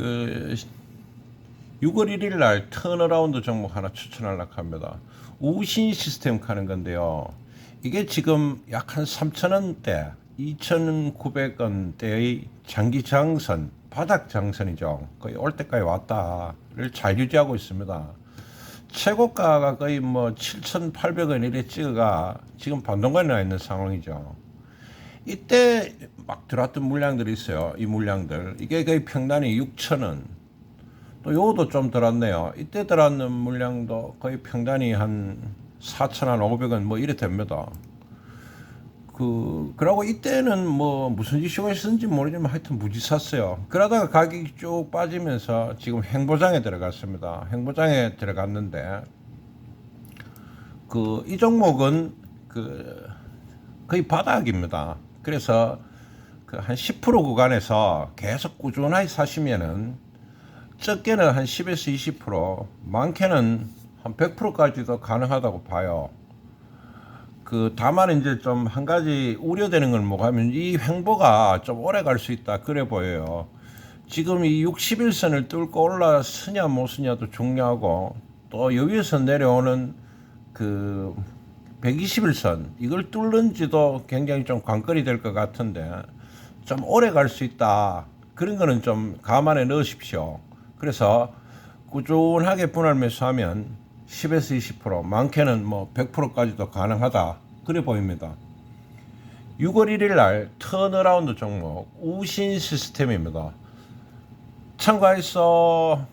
그 6월 1일 날 턴어라운드 종목 하나 추천하려고 합니다. 우신 시스템 가는 건데요. 이게 지금 약 한 3,000원대, 2,900원대의 장기 장선, 바닥 장선이죠. 거의 올 때까지 왔다를 잘 유지하고 있습니다. 최고가가 거의 뭐 7,800원 이래 찍어가 지금 반동간에 나 있는 상황이죠. 이때 막 들어왔던 물량들이 있어요. 이 물량들. 이게 거의 평단이 6,000원. 또 요것도 좀 들었네요. 이때 들어왔는 물량도 거의 평단이 한 4,000원, 500원 뭐 이래 됩니다. 그, 그러고 이때는 뭐 무슨 이슈가 있었는지 모르지만 하여튼 무지 샀어요. 그러다가 가격이 쭉 빠지면서 지금 행보장에 들어갔습니다. 행보장에 들어갔는데 그 이 종목은 그 거의 바닥입니다. 그래서 그 한 10% 구간에서 계속 꾸준하게 사시면은 적게는 한 10에서 20%, 많게는 한 100%까지도 가능하다고 봐요. 그 다만 이제 좀 한 가지 우려되는 건 뭐가 하면 이 횡보가 좀 오래 갈 수 있다 그래 보여요. 지금 이 61선을 뚫고 올라서냐 못 서냐도 중요하고 또 여기에서 내려오는 그 121선 이걸 뚫는지도 굉장히 좀 관건이 될 것 같은데 좀 오래 갈 수 있다 그런 거는 좀 감안해 넣으십시오. 그래서 꾸준하게 분할 매수하면 10에서 20% 많게는 뭐 100%까지도 가능하다 그래 보입니다. 6월 1일 날 턴어라운드 종목 우신 시스템입니다. 참고해서